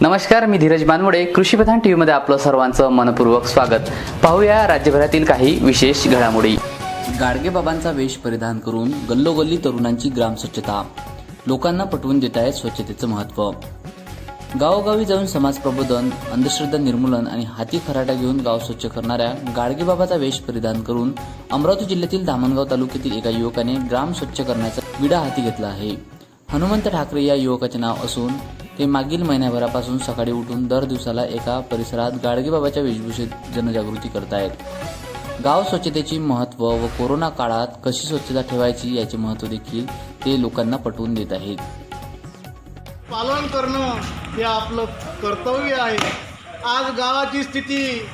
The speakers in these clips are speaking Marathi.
नमस्कार मी धीरज बानवडे कृषीप्रधान टी व्हीमध्ये आपलं सर्वांचं मनपूर्वक स्वागत. पाहूया राज्यभरातील काही विशेष घडामोडी. गाडगेबाबांचा वेश परिधान करून गल्लोगल्ली तरुणांची ग्रामस्वच्छता लोकांना पटवून देत आहे स्वच्छतेचं महत्त्व. गावोगावी जाऊन समाज प्रबोधन अंधश्रद्धा निर्मूलन आणि हाती खराटा घेऊन गाव स्वच्छ करणाऱ्या गाडगेबाबाचा वेश परिधान करून अमरावती जिल्ह्यातील धामणगाव तालुक्यातील एका युवकाने ग्राम स्वच्छ करण्याचा विडा हाती घेतला आहे. हनुमंत ठाकरे या युवकाचे नाव असून ते मागील महिन्याभरापासून सकाळी उठून दर दिवसाला एका परिसरात गाडगेबाबाच्या वेशभूषेत जनजागृती करतायत. गाव स्वच्छतेची महत्त्व व कोरोना काळात कशी स्वच्छता ठेवायची याचे महत्त्व देखील ते लोकांना पटवून देत आहेत. पालन करणं हे आपलं कर्तव्य आहे. आज गावाची स्थिती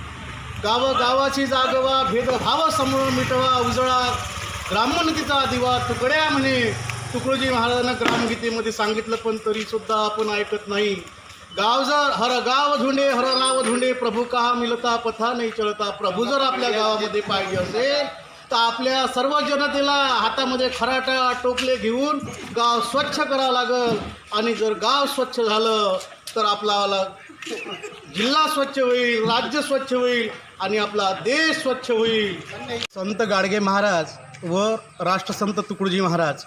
गाव गावाची जागवा भेदभाव समोर मिटवा उजळा ग्रामोन्नतीचा दिवा तुकड्या म्हणे. तुकडोजी महाराजांना ग्रामगीतेमध्ये सांगितलं पण तरी सुद्धा आपण ऐकत नाही. गाव जर हर गाव धुंडे हर नाव धुंडे प्रभू का मिलता पथा नाही चळता प्रभू जर आपल्या गावामध्ये पाहिजे असेल तर आपल्या सर्व जनतेला हातामध्ये खराटा टोपले घेऊन गाव स्वच्छ करावं लागल. आणि जर गाव स्वच्छ झालं तर आपला जिल्हा स्वच्छ होईल राज्य स्वच्छ होईल आणि आपला देश स्वच्छ होईल. संत गाडगे महाराज व राष्ट्रसंत तुकडोजी महाराज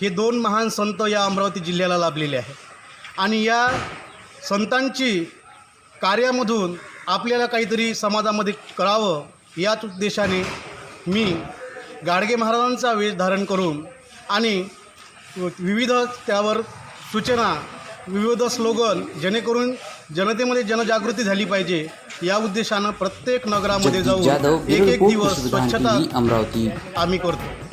हे दोन महान संत या अमरावती जिल्ह्याला लाभलेले आहेत. आणि या संतांची कार्यामधून आपल्याला काहीतरी समाजामध्ये करावं याच उद्देशाने मी गाडगे महाराजांचा वेश धारण करून आणि विविध त्यावर सूचना विविध स्लोगन जेणेकरून जनतेमध्ये जनजागृती झाली पाहिजे या उद्देशानं प्रत्येक नगरामध्ये जाऊन एक एक दिवस स्वच्छता अमरावती. आम्ही करतो.